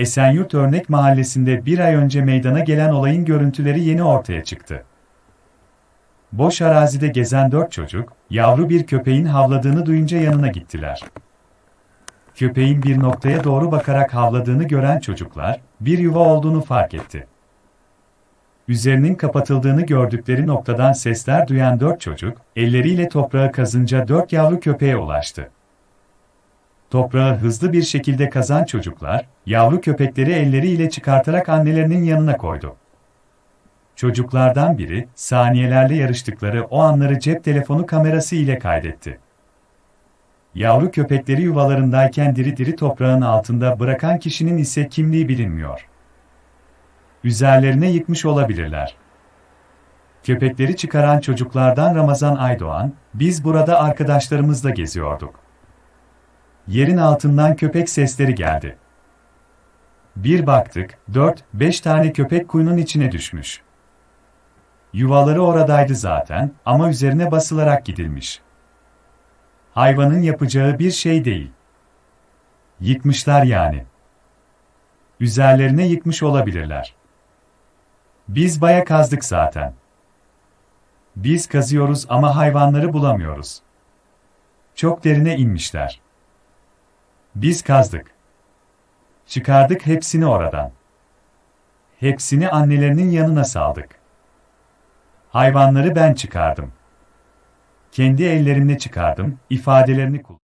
Esenyurt Örnek Mahallesi'nde bir ay önce meydana gelen olayın görüntüleri yeni ortaya çıktı. Boş arazide gezen dört çocuk, yavru bir köpeğin havladığını duyunca yanına gittiler. Köpeğin bir noktaya doğru bakarak havladığını gören çocuklar, bir yuva olduğunu fark etti. Üzerinin kapatıldığını gördükleri noktadan sesler duyan dört çocuk, elleriyle toprağı kazınca dört yavru köpeğe ulaştı. Toprağı hızlı bir şekilde kazan çocuklar, yavru köpekleri elleriyle çıkartarak annelerinin yanına koydu. Çocuklardan biri, saniyelerle yarıştıkları o anları cep telefonu kamerası ile kaydetti. Yavru köpekleri yuvalarındayken diri diri toprağın altında bırakan kişinin ise kimliği bilinmiyor. Üzerlerine yıkmış olabilirler. Köpekleri çıkaran çocuklardan Ramazan Aydoğan, biz burada arkadaşlarımızla geziyorduk. Yerin altından köpek sesleri geldi. Bir baktık, 4-5 tane köpek kuyunun içine düşmüş. Yuvaları oradaydı zaten ama üzerine basılarak gidilmiş. Hayvanın yapacağı bir şey değil. Yıkmışlar yani. Üzerlerine yıkmış olabilirler. Biz baya kazdık zaten. Biz kazıyoruz ama hayvanları bulamıyoruz. Çok derine inmişler. Biz kazdık. Çıkardık hepsini oradan. Hepsini annelerinin yanına saldık. Hayvanları ben çıkardım. Kendi ellerimle çıkardım, ifadelerini kullandım.